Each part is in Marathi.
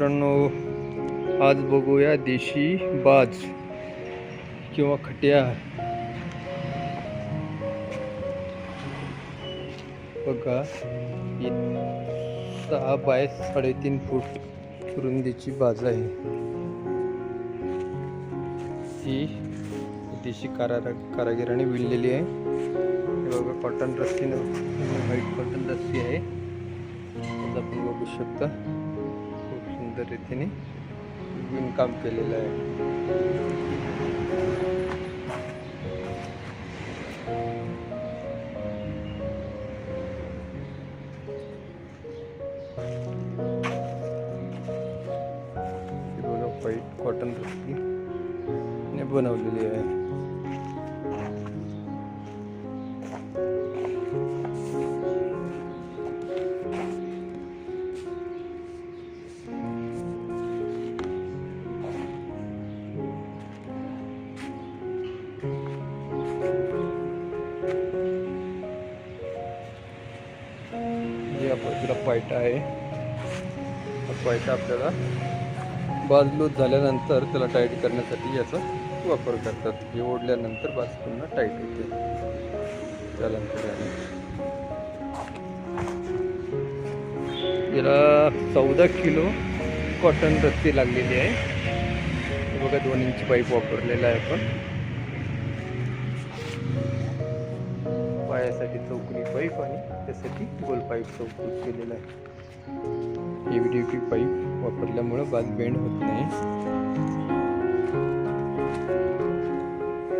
मित्रांनो आज बघूया देशी बाज किंवा खट्या. बघा सहा बाय साडेतीन फूट रुंदीची बाज आहे. ही देशी कारा कारागिराने विणलेली आहे. हे बघा कॉटन रस्सी व्हाईट कॉटन रस्सी आहे. आपण बघू शकता. सुंदर रीतीने विणकाम केलेलं आहे. व्हाईट कॉटन बनवलेली आहे. बाजूला पायटा आहे. हा पायटा आपल्याला बाजलूत झाल्यानंतर त्याला टाईट करण्यासाठी याचा वापर करतात. हे ओढल्यानंतर बाज पुन्हा टाईट होते. त्यानंतर याला चौदा किलो कॉटन रस्ती लागलेली आहे. बघा दोन इंच पाईप वापरलेला आहे आपण. पायासाठी चौकणी पाईप आणि त्यासाठी गोल पाईप चौकट केलेला आहे. एव्हीडीपी पाईप वापरल्यामुळं बाज बेंड होत नाही.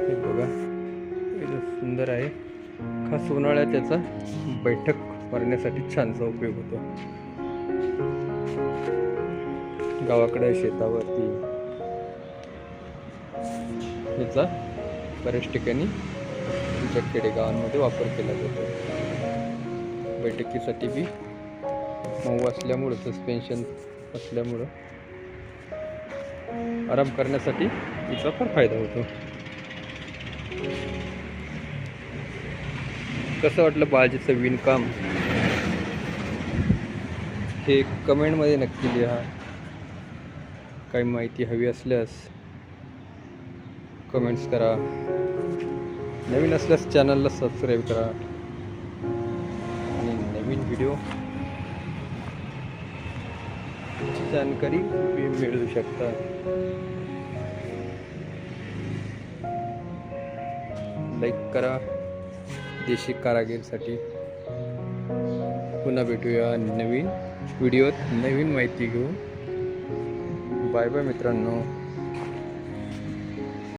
हे बघा एकदम सुंदर आहे खास उन्हाळ्यात त्याचा बैठक मारण्यासाठी छानसा उपयोग होतो. गावाकडे शेतावरती याचा बऱ्याच ठिकाणी आमच्या खेडेगावांमध्ये वापर केला जातो. बैठकीसाठी बी मऊ असल्यामुळं सस्पेन्शन असल्यामुळं आराम करण्यासाठी तिचा पण फायदा होतो. कसं वाटलं बाळजीचं विणकाम? हे कमेंटमध्ये नक्की लिहा. काही माहिती हवी असल्यास कमेंट्स करा. नवीन असल्यास चॅनलला सबस्क्राईब करा. आणि नवीन व्हिडिओ जानकारी तुम्ही मिळवू शकता. लाईक करा. देशी कारागीरसाठी पुन्हा भेटूया नवीन व्हिडिओत. नवीन माहिती घेऊ बाय बाय मित्रांनो.